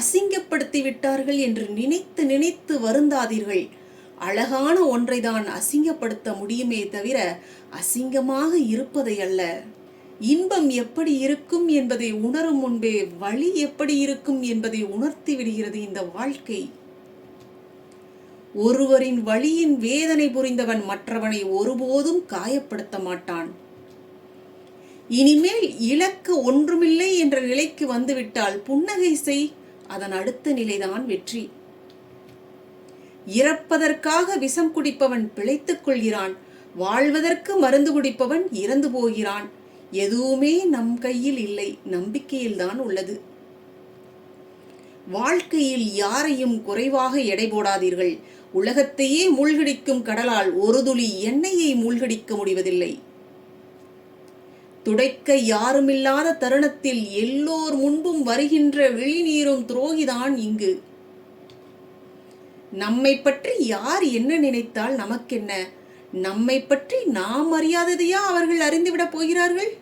அசிங்கப்படுத்தி விட்டார்கள் என்று நினைத்து நினைத்து வருந்தாதீர்கள். அழகான ஒன்றைதான் அசிங்கப்படுத்த முடியுமே தவிர அசிங்கமாக இருப்பதை அல்ல. இன்பம் எப்படி இருக்கும் என்பதை உணரும் முன்பே வழி எப்படி இருக்கும் என்பதை உணர்த்தி விடுகிறது இந்த வாழ்க்கை. ஒருவரின் வழியின் வேதனை புரிந்தவன் மற்றவனை ஒருபோதும் காயப்படுத்த மாட்டான். இனிமேல் இலக்கு ஒன்றுமில்லை என்ற நிலைக்கு வந்துவிட்டால் புன்னகை செய் அதன் அடுத்த நிலைதான் வெற்றி. இறப்பதற்காக விஷம் குடிப்பவன் பிழைத்துக் கொள்கிறான் வாழ்வதற்கு மருந்து குடிப்பவன் இறந்து போகிறான். எதுவுமே நம் கையில் இல்லை நம்பிக்கையில்தான் உள்ளது. வாழ்க்கையில் யாரையும் குறைவாக எடை போடாதீர்கள். உலகத்தையே மூழ்கடிக்கும் கடலால் ஒரு துளி எண்ணெயை மூழ்கடிக்க முடிவதில்லை. துடைக்க யாருமில்லாத தருணத்தில் எல்லோர் முன்பும் வருகின்ற விழிநீரும் துரோகிதான் இங்கு. நம்மை பற்றி யார் என்ன நினைத்தால் நமக்கென்ன? நம்மை பற்றி நாம் அறியாததையா அவர்கள் அறிந்துவிடப் போகிறார்கள்?